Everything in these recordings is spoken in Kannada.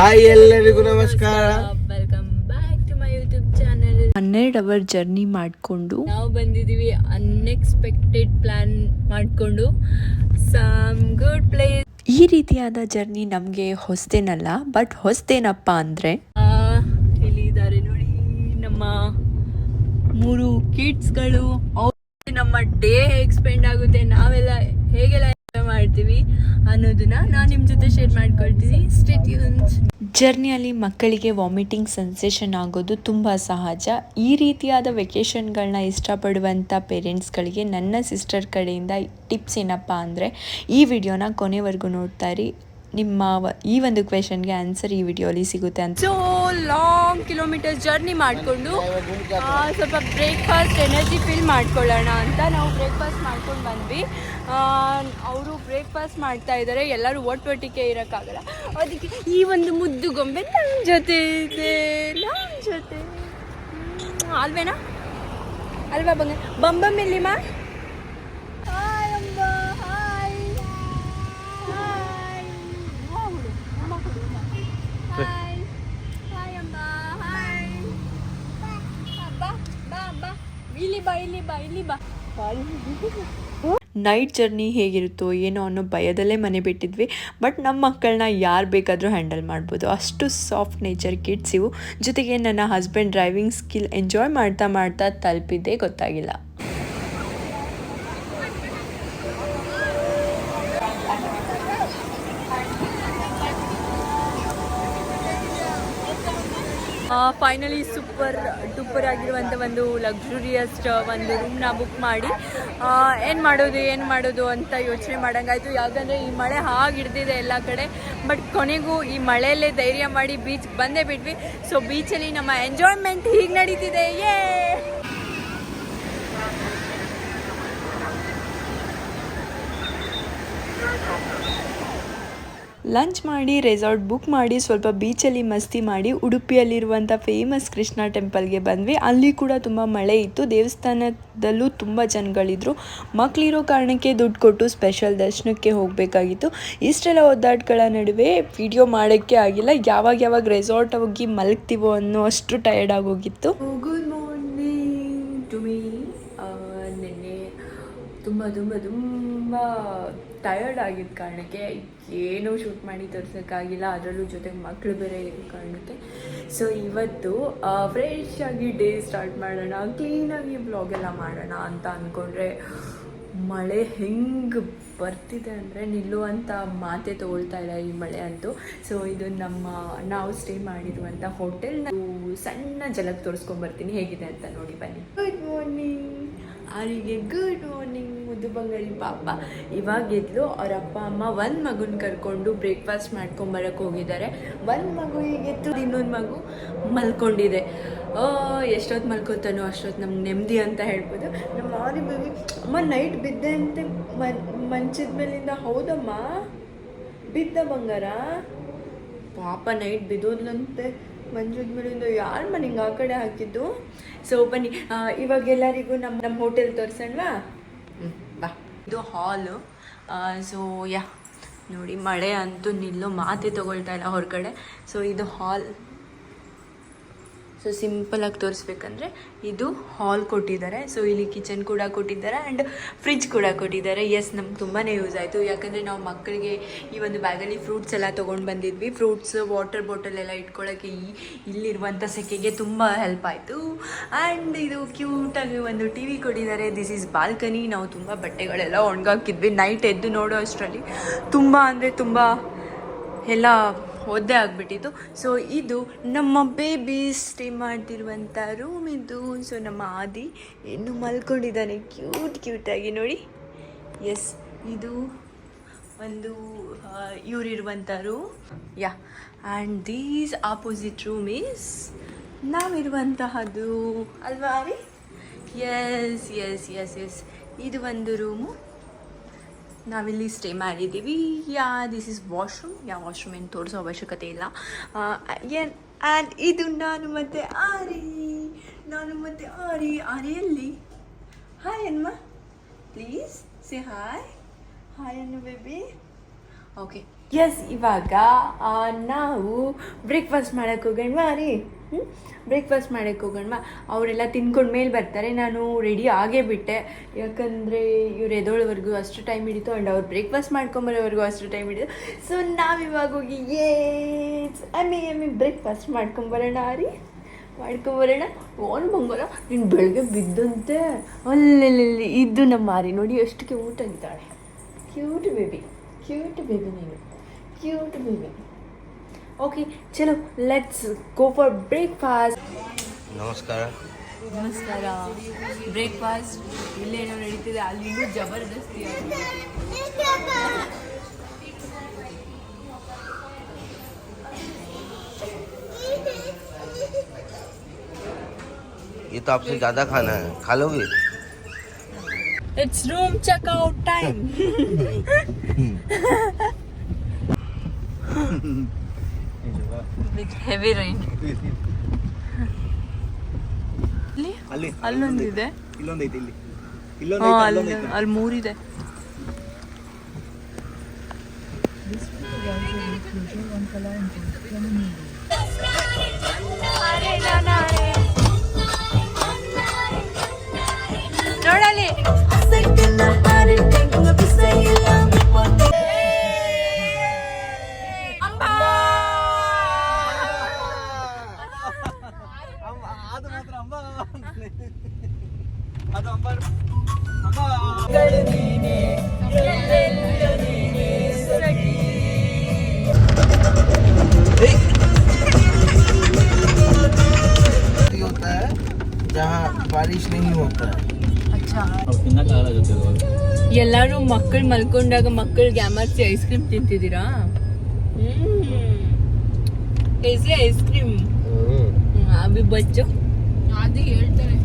ಹಾಯ್ ಎಲ್ಲರಿಗೂ ನಮಸ್ಕಾರ. Welcome back to my YouTube channel ಹನ್ನೆರಡು ಅವರ್ ಜರ್ನಿ ಮಾಡಿಕೊಂಡು ನಾವು ಬಂದಿದ್ದೀವಿ ಅನ್ಎಕ್ಸ್ಪೆಕ್ಟೆಡ್ ಪ್ಲಾನ್ ಮಾಡಿಕೊಂಡು. ಸಮ್ ಗುಡ್ ಪ್ಲೇಸ್ ಈ ರೀತಿಯಾದ ಜರ್ನಿ ನಮಗೆ ಹೊಸದೇನಲ್ಲ ಬಟ್ ಹೊಸ್ತೇನಪ್ಪ ಅಂದರೆ ಇಲ್ಲಿ ಇದ್ದಾರೆ ನೋಡಿ ನಮ್ಮ ಮೂರು ಕಿಡ್ಸ್ಗಳು ಅವ್ರು ನಮ್ಮ ಡೇ ಹೇಗೆ ಸ್ಪೆಂಡ್ ಆಗುತ್ತೆ ನಾವೆಲ್ಲ ಹೇಗೆಲ್ಲ ಎಂಜಾಯ್ ಮಾಡ್ತೀವಿ ಅನ್ನೋದನ್ನ ನಾನು ನಿಮ್ಮ ಜೊತೆ ಶೇರ್ ಮಾಡ್ಕೊಳ್ತೀನಿ. ಸ್ಟೇಟ್ ಜರ್ನಿಯಲ್ಲಿ ಮಕ್ಕಳಿಗೆ ವಾಮಿಟಿಂಗ್ ಸೆನ್ಸೇಷನ್ ಆಗೋದು ತುಂಬ ಸಹಜ. ಈ ರೀತಿಯಾದ ವೆಕೇಷನ್ಗಳನ್ನ ಇಷ್ಟಪಡುವಂಥ ಪೇರೆಂಟ್ಸ್ಗಳಿಗೆ ನನ್ನ ಸಿಸ್ಟರ್ ಕಡೆಯಿಂದ ಟಿಪ್ಸ್ ಏನಪ್ಪ ಅಂದರೆ ಈ ವಿಡಿಯೋನ ಕೊನೆವರೆಗೂ ನೋಡ್ತಾ ಇರಿ. ನಿಮ್ಮ ಈ ಒಂದು ಕ್ವೆಶನ್ಗೆ ಆನ್ಸರ್ ಈ ವಿಡಿಯೋಲಿ ಸಿಗುತ್ತೆ ಅಂತ. ಸೊ ಲಾಂಗ್ ಕಿಲೋಮೀಟರ್ ಜರ್ನಿ ಮಾಡಿಕೊಂಡು ಸ್ವಲ್ಪ ಬ್ರೇಕ್ಫಾಸ್ಟ್ ಎನರ್ಜಿ ಫಿಲ್ ಮಾಡ್ಕೊಳ್ಳೋಣ ಅಂತ ನಾವು ಬ್ರೇಕ್ಫಾಸ್ಟ್ ಮಾಡ್ಕೊಂಡು ಬಂದ್ವಿ. ಅವರು ಬ್ರೇಕ್ಫಾಸ್ಟ್ ಮಾಡ್ತಾ ಇದ್ದಾರೆ ಎಲ್ಲರೂ ಒಟ್ಟೊಟ್ಟಿಗೆ ಇರೋಕ್ಕಾಗಲ್ಲ. ಅದಕ್ಕೆ ಈ ಒಂದು ಮುದ್ದು ಗೊಂಬೆ ನಮ್ಮ ಜೊತೆ ಇದೆ ನಮ್ಮ ಜೊತೆ ಅಲ್ವೇನಾ? ಅಲ್ವಾ ಬಂಗ ಬಂಬಮ್ಮಿಲ್ಲಿಮಾ ಹಾಯ್ ಅಂಬ ಹಾಯ್ ಹಾಯ್ ಹಾಯ್ ಹಾಯ್ ಅಮ್ಮ ಹಾಯ್ ಬಾ ಬಾ ಬಾ ಇಲ್ಲಿ ನೈಟ್ ಜರ್ನಿ ಹೇಗಿರುತ್ತೋ ಏನೋ ಅನ್ನೋ ಭಯದಲ್ಲೇ ಮನೆ ಬಿಟ್ಟಿದ್ವಿ. ಬಟ್ ನಮ್ಮ ಮಕ್ಕಳನ್ನ ಯಾರು ಬೇಕಾದರೂ ಹ್ಯಾಂಡಲ್ ಮಾಡ್ಬೋದು. ಅಷ್ಟು ಸಾಫ್ಟ್ ನೇಚರ್ ಕಿಡ್ಸ್ ಇವು. ಜೊತೆಗೆ ನನ್ನ ಹಸ್ಬೆಂಡ್ ಡ್ರೈವಿಂಗ್ ಸ್ಕಿಲ್ ಎಂಜಾಯ್ ಮಾಡ್ತಾ ಮಾಡ್ತಾ ತಲುಪಿದ್ದೇ ಗೊತ್ತಾಗಿಲ್ಲ. ಫೈನಲಿ ಸೂಪರ್ ಡೂಪರ್ ಆಗಿರುವಂಥ ಒಂದು ಲಕ್ಸುರಿಯಸ್ ಒಂದು ರೂಮ್ನ ಬುಕ್ ಮಾಡಿ ಏನು ಮಾಡೋದು ಏನು ಮಾಡೋದು ಅಂತ ಯೋಚನೆ ಮಾಡೋಂಗಾಯಿತು. ಯಾಕಂದರೆ ಈ ಮಳೆ ಹಾಗೆ ಹಿಡ್ದಿದೆ ಎಲ್ಲ ಕಡೆ ಬಟ್ ಕೊನೆಗೂ ಈ ಮಳೆಯಲ್ಲೇ ಧೈರ್ಯ ಮಾಡಿ ಬೀಚ್ಗೆ ಬಂದೇ ಬಿಟ್ವಿ. ಸೊ ಬೀಚಲ್ಲಿ ನಮ್ಮ ಎಂಜಾಯ್ಮೆಂಟ್ ಹೀಗೆ ನಡೀತಿದೆ. ಯೇ ಲಂಚ್ ಮಾಡಿ, ರೆಸಾರ್ಟ್ ಬುಕ್ ಮಾಡಿ, ಸ್ವಲ್ಪ ಬೀಚಲ್ಲಿ ಮಸ್ತಿ ಮಾಡಿ, ಉಡುಪಿಯಲ್ಲಿರುವಂಥ ಫೇಮಸ್ ಕೃಷ್ಣ ಟೆಂಪಲ್ಗೆ ಬಂದ್ವಿ. ಅಲ್ಲಿ ಕೂಡ ತುಂಬ ಮಳೆ ಇತ್ತು. ದೇವಸ್ಥಾನದಲ್ಲೂ ತುಂಬ ಜನಗಳಿದ್ರು. ಮಕ್ಕಳಿರೋ ಕಾರಣಕ್ಕೆ ದುಡ್ಡು ಕೊಟ್ಟು ಸ್ಪೆಷಲ್ ದರ್ಶನಕ್ಕೆ ಹೋಗಬೇಕಾಗಿತ್ತು. ಇಷ್ಟೆಲ್ಲ ಒದ್ದಾಟಗಳ ನಡುವೆ ವಿಡಿಯೋ ಮಾಡೋಕ್ಕೆ ಆಗಿಲ್ಲ. ಯಾವಾಗ ಯಾವಾಗ ರೆಸಾರ್ಟ್ ಹೋಗಿ ಮಲಗ್ತೀವೋ ಅನ್ನೋ ಅಷ್ಟು ಟಯರ್ಡ್ ಆಗೋಗಿತ್ತು ಗುಡ್ ಮಾರ್ನಿಂಗ್ ಟು ಮೀ ತುಂಬ ತುಂಬ ತುಂಬ ಟಯರ್ಡ್ ಆಗಿದ್ದ ಕಾರಣಕ್ಕೆ ಏನೂ ಶೂಟ್ ಮಾಡಿ ತೋರ್ಸೋಕ್ಕಾಗಿಲ್ಲ. ಅದರಲ್ಲೂ ಜೊತೆಗೆ ಮಕ್ಕಳು ಬೇರೆ ಇರೋ ಕಾರಣಕ್ಕೆ. ಸೊ ಇವತ್ತು ಫ್ರೆಶ್ ಆಗಿ ಡೇ ಸ್ಟಾರ್ಟ್ ಮಾಡೋಣ ಕ್ಲೀನಾಗಿ ಬ್ಲಾಗ್ ಎಲ್ಲ ಮಾಡೋಣ ಅಂತ ಅಂದ್ಕೊಂಡ್ರೆ ಮಳೆ ಹೆಂಗೆ ಬರ್ತಿದೆ ಅಂದರೆ ನಿಲ್ಲುವಂಥ ಮಾತೆ ತಗೊಳ್ತಾ ಇಲ್ಲ ಈ ಮಳೆ ಅಂತೂ. ಸೊ ಇದು ನಮ್ಮ, ನಾವು ಸ್ಟೇ ಮಾಡಿರುವಂಥ ಹೋಟೆಲ್ ಸಣ್ಣ ಜಲಕ್ಕೆ ತೋರಿಸ್ಕೊಂಡ್ಬರ್ತೀನಿ ಹೇಗಿದೆ ಅಂತ ನೋಡಿ ಬನ್ನಿ. ಗುಡ್ ಮಾರ್ನಿಂಗ್ ಅವರಿಗೆ ಗುಡ್ ಮಾರ್ನಿಂಗ್ ಮುದ್ದು ಬಂಗಾಳಿ ಪಾಪ. ಇವಾಗ ಎದ್ಲು ಅವ್ರ ಅಪ್ಪ, ಅಮ್ಮ ಒಂದು ಮಗುನ ಕರ್ಕೊಂಡು ಬ್ರೇಕ್ಫಾಸ್ಟ್ ಮಾಡ್ಕೊಂಬರಕ್ಕೆ ಹೋಗಿದ್ದಾರೆ. ಒಂದು ಮಗು ಈಗ ಇನ್ನೊಂದು ಮಗು ಮಲ್ಕೊಂಡಿದೆ. ಎಷ್ಟೊತ್ತು ಮಲ್ಕೋತಾನೋ ಅಷ್ಟೊತ್ತು ನಮ್ಗೆ ನೆಮ್ಮದಿ ಅಂತ ಹೇಳ್ಬೋದು. ನಮ್ಮ ಆರಿ ಬೇಬಿ ಅಮ್ಮ ನೈಟ್ ಬಿದ್ದೆ ಅಂತೆ ಮಂಚದ ಮೇಲಿಂದ ಹೌದಮ್ಮ? ಬಿದ್ದ ಬಂಗಾರ? ಪಾಪ ನೈಟ್ ಬಿದ್ದೋದ್ಲಂತೆ. ಮಂಜುದ ಮೇಲಿಂದ ಯಾರು ಮನೆಗೆ ಆ ಕಡೆ ಹಾಕಿದ್ದು? ಸೊ ಬನ್ನಿ. ಇವಾಗ ಎಲ್ಲರಿಗೂ ನಮ್ಮ ನಮ್ಮ ಹೋಟೆಲ್ ತೋರಿಸೋಣವಾ? ಬಾ. ಇದು ಹಾಲು ಸೊ ಯಾ. ನೋಡಿ, ಮಳೆ ಅಂತೂ ನಿಲ್ಲೋ ಮಾತೆ ತಗೊಳ್ತಾ ಇಲ್ಲ ಹೊರಗಡೆ. ಸೊ ಇದು ಹಾಲ್ ಸೊ ಸಿಂಪಲಾಗಿ ತೋರಿಸ್ಬೇಕಂದ್ರೆ ಇದು ಹಾಲ್ ಕೊಟ್ಟಿದ್ದಾರೆ. ಸೊ ಇಲ್ಲಿ ಕಿಚನ್ ಕೂಡ ಕೊಟ್ಟಿದ್ದಾರೆ ಆ್ಯಂಡ್ ಫ್ರಿಜ್ ಕೂಡ ಕೊಟ್ಟಿದ್ದಾರೆ. ಎಸ್ ನಮ್ಗೆ ತುಂಬಾ ಯೂಸ್ ಆಯಿತು. ಯಾಕಂದರೆ ನಾವು ಮಕ್ಕಳಿಗೆ ಈ ಒಂದು ಬ್ಯಾಗಲ್ಲಿ ಫ್ರೂಟ್ಸ್ ಎಲ್ಲ ತೊಗೊಂಡು ಬಂದಿದ್ವಿ. ಫ್ರೂಟ್ಸ್ ವಾಟರ್ ಬಾಟಲ್ ಎಲ್ಲ ಇಟ್ಕೊಳ್ಳೋಕ್ಕೆ ಈ ಇಲ್ಲಿರುವಂಥ ಸೆಕೆಗೆ ತುಂಬ ಹೆಲ್ಪ್ ಆಯಿತು. ಆ್ಯಂಡ್ ಇದು ಕ್ಯೂಟಾಗಿ ಒಂದು ಟಿ ವಿ ಕೊಟ್ಟಿದ್ದಾರೆ. ದಿಸ್ ಈಸ್ ಬಾಲ್ಕನಿ ನಾವು ತುಂಬ ಬಟ್ಟೆಗಳೆಲ್ಲ ಒಣಗಾಕಿದ್ವಿ. ನೈಟ್ ಎದ್ದು ನೋಡೋ ಅಷ್ಟರಲ್ಲಿ ತುಂಬ ಅಂದರೆ ತುಂಬ ಎಲ್ಲ ಒದ್ದೆ ಆಗಿಬಿಟ್ಟಿತ್ತು. ಸೊ ಇದು ನಮ್ಮ ಬೇಬಿ ಸ್ಟೇ ಮಾಡ್ತಿರುವಂಥ ರೂಮ್ ಇದು. ಸೊ ನಮ್ಮ ಆದಿ ಇನ್ನು ಮಲ್ಕೊಂಡಿದ್ದಾನೆ. ಕ್ಯೂಟ್ ಕ್ಯೂಟಾಗಿ ನೋಡಿ. ಎಸ್ ಇದು ಒಂದು ಇವರಿರುವಂಥ room yeah and these opposite room is ನಾವಿರುವಂತಹದ್ದು. ಅಲ್ವಾ ರೀ ಎಸ್ ಎಸ್ ಎಸ್ ಎಸ್ ಇದು ಒಂದು ರೂಮು ನಾವಿಲ್ಲಿ ಸ್ಟೇ ಮಾಡಿದ್ದೀವಿ. Yeah this is washroom yeah washroom ಏನು ತೋರಿಸೋ ಅವಶ್ಯಕತೆ ಇಲ್ಲ. ಏನ್ ಆ್ಯಂಡ್ ಇದು ನಾನು ಮತ್ತೆ ಆರಿ, ನಾನು ಮತ್ತೆ ಆರಿ, ಆರಿಯಲ್ಲಿ. ಹಾಯ್ ಅನ್ಮ ಪ್ಲೀಸ್ ಸಿ ಹಾಯ್ ಹಾಯ್ ಅನ್ನು ಬೇಬಿ ಓಕೆ ಎಸ್ ಇವಾಗ ನಾವು ಬ್ರೇಕ್ಫಾಸ್ಟ್ ಮಾಡೋಕ್ಕೆ ಹೋಗೋಣ. ರೀ ಬ್ರೇಕ್ಫಾಸ್ಟ್ ಮಾಡೋಕ್ಕೆ ಹೋಗೋಣ ಅವರೆಲ್ಲ ತಿನ್ಕೊಂಡು ಮೇಲೆ ಬರ್ತಾರೆ. ನಾನು ರೆಡಿ ಆಗೇ ಬಿಟ್ಟೆ. ಯಾಕಂದರೆ ಇವ್ರು ಎದೋಳವರೆಗೂ ಅಷ್ಟು ಟೈಮ್ ಹಿಡಿತು ಆ್ಯಂಡ್ ಅವ್ರು ಬ್ರೇಕ್ಫಾಸ್ಟ್ ಮಾಡ್ಕೊಂಬರೋವರೆಗೂ ಅಷ್ಟು ಟೈಮ್ ಹಿಡಿತು ಸೊ ನಾವಿವಾಗ ಹೋಗಿ ಏಸ್ ಐ ಎಮ್ಮಿ ಬ್ರೇಕ್ಫಾಸ್ಟ್ ಮಾಡ್ಕೊಂಬರೋಣ ರೀ ಮಾಡ್ಕೊಂಬರೋಣ. ಓನ್ ಬಂಗಾರ. ನೀನು ಬೆಳಗ್ಗೆ ಬಿದ್ದಂತೆ. ಅಲ್ಲಲ್ಲಿ ಇದ್ದು ನಮ್ಮ ಮಾರಿ ನೋಡಿ ಎಷ್ಟು ಕ್ಯೂಟ್ ಆಗಿದ್ದಾಳೆ ಕ್ಯೂಟ್ ಬೇಬಿ ಕ್ಯೂಟ್ ಬೇಬಿ ನೀನು. ಕ್ಯೂಟ್ ಬೇಬಿ ಓಕೆ ಚಲೋ ಲೆಟ್ಸ್ ಗೋ ಫಾರ್ ಬ್ರೇಕ್ಫಾಸ್ಟ್ ನಮಸ್ಕಾರ ನಮಸ್ಕಾರ ಬ್ರೇಕ್ಫಾಸ್ಟ್ ಇಲ್ಲೇನೋ ನಡೀತಿದೆ ಅಲ್ಲಿಂದ ಜಬರ್ದಸ್ತಿ ये तो आपसे ज्यादा खाना है खा लोगे it's room checkout time heavy rain ಅಲ್ಲಿ ಅಲ್ಲೊಂದಿದೆ. ಇಲ್ಲೊಂದೈತೆ ಇಲ್ಲಿ. ಅಲ್ಲಿ ಅಲ್ಲಿ ಮೂರಿದೆ. ನೋಡಲಿ ಬಾರಿಶ್ ಎಲ್ಲಾರು ಮಕ್ಕಳು ಮಲ್ಕೊಂಡಾಗ ಮಕ್ಕಳು ಗ್ಯಾಮರ್ಸಿ ಐಸ್ ಕ್ರೀಮ್ ತಿಂತಿದ್ದೀರಾ? कैसे ಐಸ್ಕ್ರೀಮ್ ಅಭಿ ಬಚ್ಚು. ಅದು ಹೇಳ್ತಾರೆ.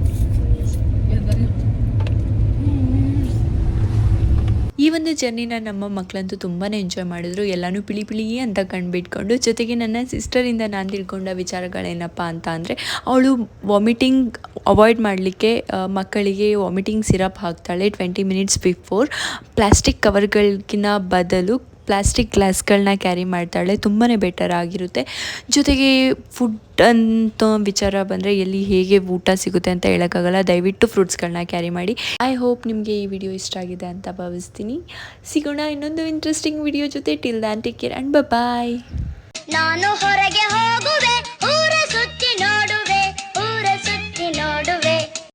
ಈ ಒಂದು ಜರ್ನಿನ ನಮ್ಮ ಮಕ್ಕಳಂತೂ ತುಂಬಾ ಎಂಜಾಯ್ ಮಾಡಿದ್ರು. ಎಲ್ಲನೂ ಪಿಳಿ ಪಿಳಿ ಅಂತ ಕಂಡುಬಿಟ್ಕೊಂಡು ಜೊತೆಗೆ ನನ್ನ ಸಿಸ್ಟರಿಂದ ನಾನು ತಿಳ್ಕೊಂಡ ವಿಚಾರಗಳೇನಪ್ಪ ಅಂತ ಅಂದರೆ, ಅವಳು ವಾಮಿಟಿಂಗ್ ಅವಾಯ್ಡ್ ಮಾಡಲಿಕ್ಕೆ ಮಕ್ಕಳಿಗೆ ವಾಮಿಟಿಂಗ್ ಸಿರಪ್ ಹಾಕ್ತಾಳೆ ಟ್ವೆಂಟಿ ಮಿನಿಟ್ಸ್ ಬಿಫೋರ್ ಪ್ಲಾಸ್ಟಿಕ್ ಕವರ್ಗಳಿಗಿನ ಬದಲು ಪ್ಲಾಸ್ಟಿಕ್ ಗ್ಲಾಸ್ಗಳನ್ನ ಕ್ಯಾರಿ ಮಾಡ್ತಾಳೆ ತುಂಬಾ ಬೆಟರ್ ಆಗಿರುತ್ತೆ. ಜೊತೆಗೆ ಫುಡ್ ಅಂತ ವಿಚಾರ ಬಂದರೆ ಎಲ್ಲಿ ಹೇಗೆ ಊಟ ಸಿಗುತ್ತೆ ಅಂತ ಹೇಳೋಕ್ಕಾಗಲ್ಲ. ದಯವಿಟ್ಟು ಫ್ರೂಟ್ಸ್ಗಳನ್ನ ಕ್ಯಾರಿ ಮಾಡಿ. ಐ ಹೋಪ್ ನಿಮಗೆ ಈ ವಿಡಿಯೋ ಇಷ್ಟ ಆಗಿದೆ ಅಂತ ಭಾವಿಸ್ತೀನಿ. ಸಿಗೋಣ ಇನ್ನೊಂದು ಇಂಟ್ರೆಸ್ಟಿಂಗ್ ವಿಡಿಯೋ ಜೊತೆ. Till then take care and bye ನಾನು ಹೊರಗೆ ಹೋಗಿ.